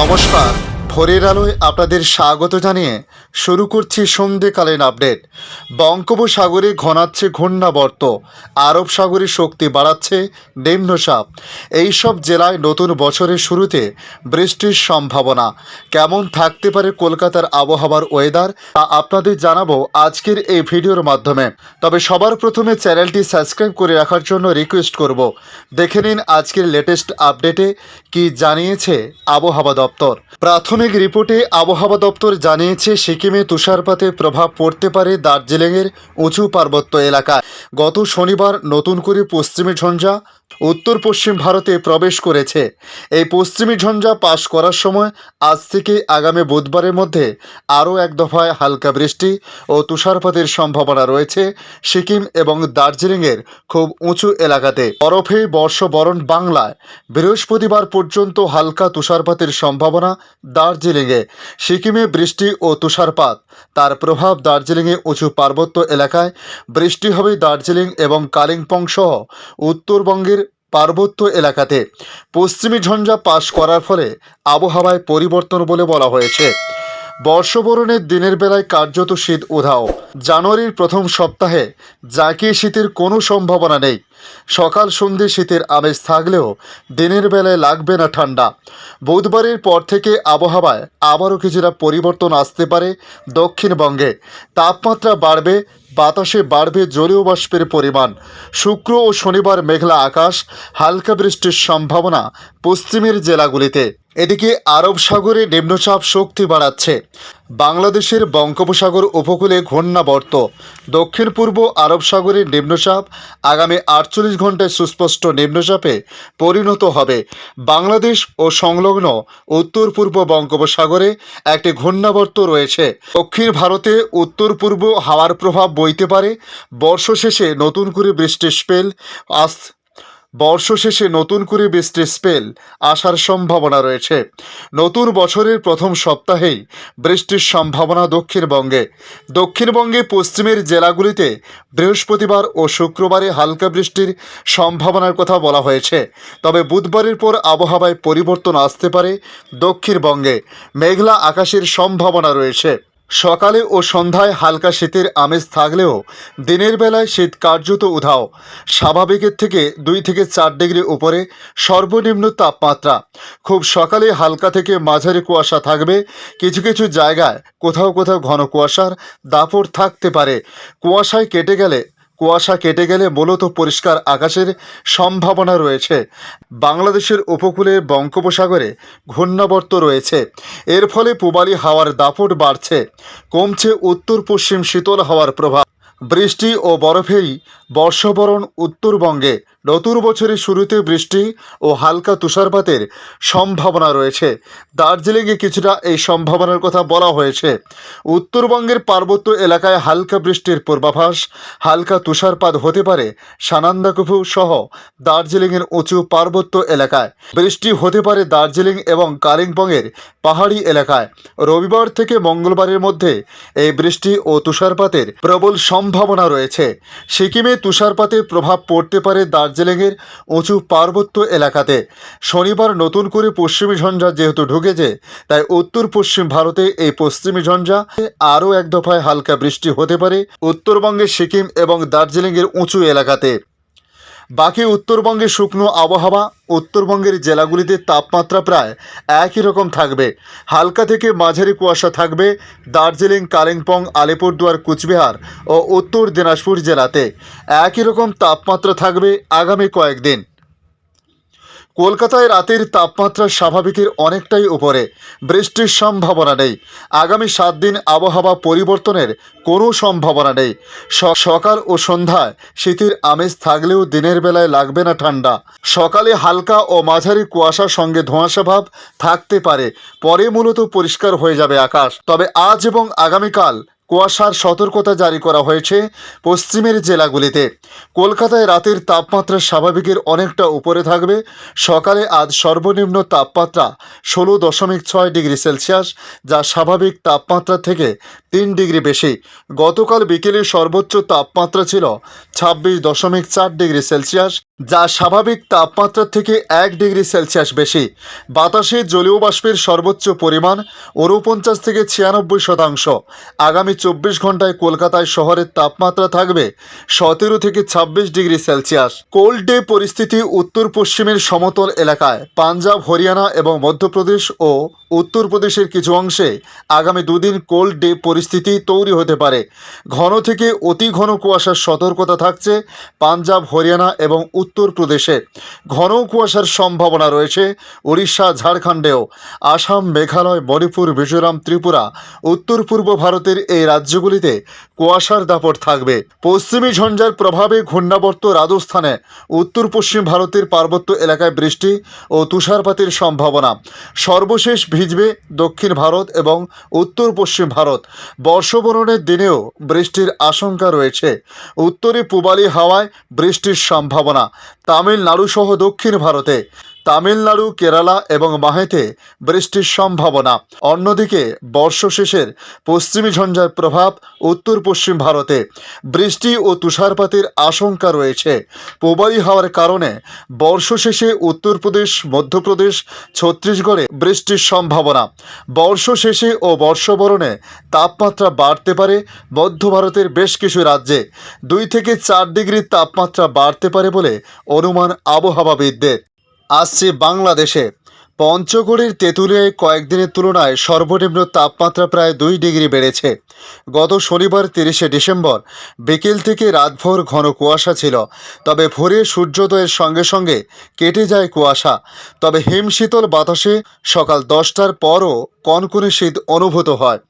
নমস্কার। ভোরের আলোয় আপনাদের স্বাগত জানিয়ে শুরু করছি সন্ধেকালীন আপডেট। বঙ্গোপসাগরে ঘনাচ্ছে ঘূর্ণাবর্ত, আরব সাগরে শক্তি বাড়াচ্ছে নিম্নচাপ। এইসব জেলায় নতুন বছরের শুরুতে বৃষ্টির সম্ভাবনা। কেমন থাকতে পারে কলকাতার আবহাওয়ার ওয়েদার তা আপনাদের জানাব আজকের এই ভিডিওর মাধ্যমে। তবে সবার প্রথমে চ্যানেলটি সাবস্ক্রাইব করে রাখার জন্য রিকোয়েস্ট করব। দেখে নিন আজকের লেটেস্ট আপডেটে কি জানিয়েছে আবহাওয়া দপ্তর। প্রাথমিক রিপোর্টে আবহাওয়া দপ্তর জানিয়েছে, সিকিমে তুষারপাতের প্রভাব পড়তে পারে দার্জিলিংয়ের উঁচু পার্বত্য এলাকায়। গত শনিবার নতুন করে পশ্চিমী ঝঞ্ঝা উত্তর পশ্চিম ভারতে প্রবেশ করেছে। এই পশ্চিমী ঝঞ্ঝা পাশ করার সময় আজ থেকে আগামী বুধবারের মধ্যে আরও এক দফায় হালকা বৃষ্টি ও তুষারপাতের সম্ভাবনা রয়েছে সিকিম এবং দার্জিলিংয়ের খুব উঁচু এলাকাতে। বরফে বর্ষবরণ বাংলায় বৃহস্পতিবার পর্যন্ত হালকা তুষারপাতের সম্ভাবনা দার্জিলিংয়ে। সিকিমে বৃষ্টি ও তুষারপাত, তার প্রভাব দার্জিলিংয়ে উঁচু পার্বত্য এলাকায়। বৃষ্টি হবে দার্জিলিং এবং কালিম্পং সহ উত্তরবঙ্গের পার্বত্য এলাকাতে। পশ্চিমী ঝঞ্ঝা পাশ করার ফলে আবহাওয়ায় পরিবর্তন বলে বলা হয়েছে। বর্ষবরণের দিনের বেলায় কার্যত শীত উধাও। জানুয়ারির প্রথম সপ্তাহে জাঁকিয়ে শীতের কোনো সম্ভাবনা নেই। সকাল সন্ধে শীতের আমেজ থাকলেও দিনের বেলায় লাগবে না ঠান্ডা। বুধবারের পর থেকে আবহাওয়ায় আবারও কিছুটা পরিবর্তন আসতে পারে দক্ষিণবঙ্গে। তাপমাত্রা বাড়বে, বাতাসে বাড়বে জলীয় বাষ্পের পরিমাণ। শুক্র ও শনিবার মেঘলা আকাশ, হালকা বৃষ্টির সম্ভাবনা পশ্চিমের জেলাগুলিতে। এদিকে আরব সাগরে নিম্নচাপ শক্তি বাড়াচ্ছে। বাংলাদেশের বঙ্গোপসাগর উপকূলে ঘূর্ণাবর্ত। দক্ষিণ পূর্ব আরব সাগরে নিম্নচাপ, আগামী আটচল্লিশ ঘন্টায় সুস্পষ্ট নিম্নচাপে পরিণত হবে। বাংলাদেশ ও সংলগ্ন উত্তর পূর্ব বঙ্গোপসাগরে একটি ঘূর্ণাবর্ত রয়েছে। দক্ষিণ ভারতে উত্তর পূর্ব হাওয়ার প্রভাব বইতে পারে। বর্ষ শেষে নতুন করে বৃষ্টির স্পেল আস বর্ষ শেষে নতুন করে বৃষ্টির স্পেল আসার সম্ভাবনা রয়েছে। নতুন বছরের প্রথম সপ্তাহেই বৃষ্টির সম্ভাবনা দক্ষিণবঙ্গে। দক্ষিণবঙ্গে পশ্চিমের জেলাগুলিতে বৃহস্পতিবার ও শুক্রবারে হালকা বৃষ্টির সম্ভাবনার কথা বলা হয়েছে। তবে বুধবারের পর আবহাওয়ায় পরিবর্তন আসতে পারে দক্ষিণবঙ্গে। মেঘলা আকাশের সম্ভাবনা রয়েছে। সকালে ও সন্ধ্যায় হালকা শীতের আমেজ থাকলেও দিনের বেলায় শীত কার্যত উধাও। স্বাভাবিকের থেকে দুই থেকে চার ডিগ্রি উপরে সর্বনিম্ন তাপমাত্রা। খুব সকালে হালকা থেকে মাঝারি কুয়াশা থাকবে। কিছু কিছু জায়গায় কোথাও কোথাও ঘন কুয়াশার দাপট থাকতে পারে। কুয়াশায় কেটে গেলে কুয়াশা কেটে গেলে মূলত পরিষ্কার আকাশের সম্ভাবনা রয়েছে। বাংলাদেশের উপকূলে বঙ্গোপসাগরে ঘূর্ণাবর্ত রয়েছে। এর ফলে পূবালি হাওয়ার দাপট বাড়ছে। কমছে উত্তর পশ্চিম শীতল হাওয়ার প্রভাব। বৃষ্টি ও বরফেই বর্ষবরণ উত্তরবঙ্গে নতুন বছরের শুরুতে বৃষ্টি ও হালকা তুষারপাতের সম্ভাবনা রয়েছে। দার্জিলিংয়ে কিছুটা এই সম্ভাবনার কথা বলা হয়েছে। উত্তরবঙ্গের পার্বত্য এলাকায় হালকা বৃষ্টির পূর্বাভাস, হালকা তুষারপাত হতে পারে সানান্দাকুফু সহ দার্জিলিংয়ের উঁচু পার্বত্য এলাকায়। বৃষ্টি হতে পারে দার্জিলিং এবং কালিম্পংয়ের পাহাড়ি এলাকায়। রবিবার থেকে মঙ্গলবারের মধ্যে এই বৃষ্টি ও তুষারপাতের প্রবল সম্ভাবনা রয়েছে। সিকিমে তুষারপাতের প্রভাব পড়তে পারে দার্জিলিংয়ের উঁচু পার্বত্য এলাকাতে। শনিবার নতুন করে পশ্চিমী ঝঞ্ঝা যেহেতু ঢুকেছে, তাই উত্তর পশ্চিম ভারতে এই পশ্চিমী ঝঞ্ঝা আরও এক দফায় হালকা বৃষ্টি হতে পারে উত্তরবঙ্গের সিকিম এবং দার্জিলিংয়ের উঁচু এলাকাতে। বাকি উত্তরবঙ্গে শুকনো আবহাওয়া, উত্তরবঙ্গের জেলাগুলিতে তাপমাত্রা প্রায় একই রকম থাকবে। হালকা থেকে মাঝারি কুয়াশা থাকবে দার্জিলিং, কালিম্পং, আলিপুরদুয়ার, কুচবিহার ও উত্তর দিনাজপুর জেলাতে। একই রকম তাপমাত্রা থাকবে আগামী কয়েকদিন। কলকাতায় রাতের তাপমাত্রা স্বাভাবিকের অনেকটাই উপরে। বৃষ্টির সম্ভাবনা নেই। আগামী সাত দিন আবহাওয়া পরিবর্তনের কোনো সম্ভাবনা নেই। সকাল ও সন্ধ্যায় শীতের আমেজ থাকলেও দিনের বেলায় লাগবে না ঠান্ডা। সকালে হালকা ও মাঝারি কুয়াশার সঙ্গে ধোঁয়াশা ভাব থাকতে পারে। পরে মূলত পরিষ্কার হয়ে যাবে আকাশ। তবে আজ এবং আগামীকাল কুয়াশার সতর্কতা জারি করা হয়েছে পশ্চিমের জেলাগুলিতে। কলকাতায় রাতের তাপমাত্রা স্বাভাবিকের অনেকটা উপরে থাকবে। সকালে আজ সর্বনিম্ন তাপমাত্রা ষোলো দশমিক ছয় ডিগ্রি সেলসিয়াস, যা স্বাভাবিক তাপমাত্রা থেকে তিন ডিগ্রি বেশি। গতকাল বিকেলে সর্বোচ্চ তাপমাত্রা ছিল ছাব্বিশ দশমিক চার ডিগ্রি সেলসিয়াস, যা স্বাভাবিক তাপমাত্রার থেকে এক ডিগ্রি সেলসিয়াস বেশি। বাতাসে জলীয় বাষ্পের সর্বোচ্চ পরিমাণ ঊনপঞ্চাশ থেকে ছিয়ানব্বই শতাংশ। আগামী চব্বিশ ঘন্টায় কলকাতায় শহরের তাপমাত্রা থাকবে সতেরো থেকে ছাব্বিশ ডিগ্রি সেলসিয়াস। কোল্ড ডে পরিস্থিতি উত্তর পশ্চিমের সমতল এলাকায়। পাঞ্জাব, হরিয়ানা এবং মধ্যপ্রদেশ ও উত্তরপ্রদেশের কিছু অংশে আগামী দুদিন কোল্ড ডে পরিস্থিতি তৈরি হতে পারে। ঘন থেকে অতি ঘন কুয়াশার সতর্কতা থাকছে পাঞ্জাব, হরিয়ানা এবং উত্তরপ্রদেশে ঘন কুয়াশার সম্ভাবনা রয়েছে উড়িষ্যা, ঝাড়খণ্ডেও। আসাম, মেঘালয়, মণিপুর, মিজোরাম, ত্রিপুরা, উত্তর পূর্ব ভারতের এই রাজ্যগুলিতে কুয়াশার দাপট থাকবে। পশ্চিমী ঝঞ্ঝার প্রভাবে ঘূর্ণাবর্ত রাজস্থানে উত্তর পশ্চিম ভারতের পার্বত্য এলাকায় বৃষ্টি ও তুষারপাতের সম্ভাবনা। সর্বশেষ ভিজবে দক্ষিণ ভারত এবং উত্তর পশ্চিম ভারত। বর্ষবরণের দিনেও বৃষ্টির আশঙ্কা রয়েছে। উত্তরে পূবালি হাওয়ায় বৃষ্টির সম্ভাবনা। তামিলনাড়ু সহ দক্ষিণ ভারতে তামিলনাড়ু, কেরালা এবং মাহেতে বৃষ্টির সম্ভাবনা। অন্যদিকে বর্ষ শেষের পশ্চিমী ঝঞ্ঝার প্রভাব উত্তর পশ্চিম ভারতে। বৃষ্টি ও তুষারপাতের আশঙ্কা রয়েছে। পূবালি হওয়ার কারণে বর্ষ শেষে উত্তরপ্রদেশ, মধ্যপ্রদেশ, ছত্তিশগড়ে বৃষ্টির সম্ভাবনা। বর্ষ শেষে ও বর্ষবরণে তাপমাত্রা বাড়তে পারে। মধ্য ভারতের বেশ কিছু রাজ্যে দুই থেকে চার ডিগ্রি তাপমাত্রা বাড়তে পারে বলে অনুমান আবহাওয়াবিদদের। আসছে বাংলাদেশে পঞ্চগড়ের তেঁতুলিয়ায় কয়েকদিনের তুলনায় সর্বনিম্ন তাপমাত্রা প্রায় দুই ডিগ্রি বেড়েছে। গত শনিবার তিরিশে ডিসেম্বর বিকেল থেকে রাতভর ঘন কুয়াশা ছিল। তবে ভোরে সূর্যোদয়ের সঙ্গে সঙ্গে কেটে যায় কুয়াশা। তবে হিমশীতল বাতাসে সকাল দশটার পরও কনকনে শীত অনুভূত হয়।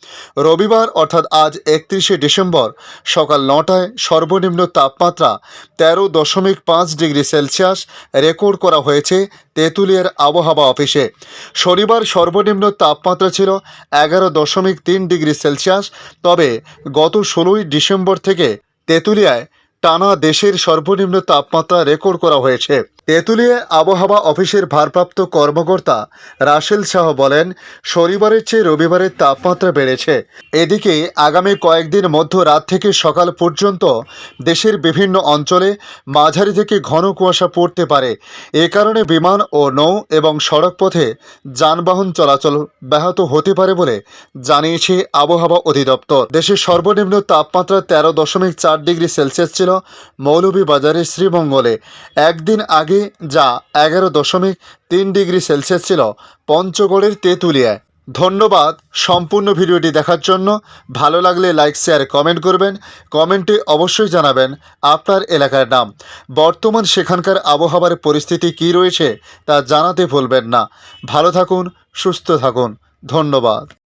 রবিবার অর্থাৎ আজ একত্রিশে ডিসেম্বর সকাল নটায় সর্বনিম্ন তাপমাত্রা তেরো দশমিক পাঁচ ডিগ্রি সেলসিয়াস রেকর্ড করা হয়েছে তেঁতুলিয়ার আবহাওয়া অফিসে। শনিবার সর্বনিম্ন তাপমাত্রা ছিল এগারো দশমিক তিন ডিগ্রি সেলসিয়াস। তবে গত ষোলোই ডিসেম্বর থেকে তেঁতুলিয়ায় টানা দেশের সর্বনিম্ন তাপমাত্রা রেকর্ড করা হয়েছে। তেঁতুলিয়া আবহাওয়া অফিসের ভারপ্রাপ্ত কর্মকর্তা রাসেল শাহ বলেন, শনিবারের চেয়ে রবিবারের তাপমাত্রা বেড়েছে। এদিকে আগামী কয়েকদিন মধ্য রাত থেকে সকাল পর্যন্ত দেশের বিভিন্ন অঞ্চলে মাঝারি থেকে ঘন কুয়াশা পড়তে পারে। এ কারণে বিমান ও নৌ এবং সড়ক পথে যানবাহন চলাচল ব্যাহত হতে পারে বলে জানিয়েছে আবহাওয়া অধিদপ্তর। দেশের সর্বনিম্ন তাপমাত্রা তেরো দশমিক চার ডিগ্রি সেলসিয়াস ছিল মৌলভীবাজারের শ্রীমঙ্গলে। একদিন আগে যা এগারো দশমিক তিন ডিগ্রি সেলসিয়াস ছিল, পঞ্চগড়ের তেঁতুলিয়ায়। ধন্যবাদ সম্পূর্ণ ভিডিওটি দেখার জন্য। ভালো লাগলে লাইক, শেয়ার, কমেন্ট করবেন। কমেন্টে অবশ্যই জানাবেন আপনার এলাকার নাম। বর্তমান সেখানকার আবহাওয়ার পরিস্থিতি কী রয়েছে তা জানাতে ভুলবেন না। ভালো থাকুন, সুস্থ থাকুন। ধন্যবাদ।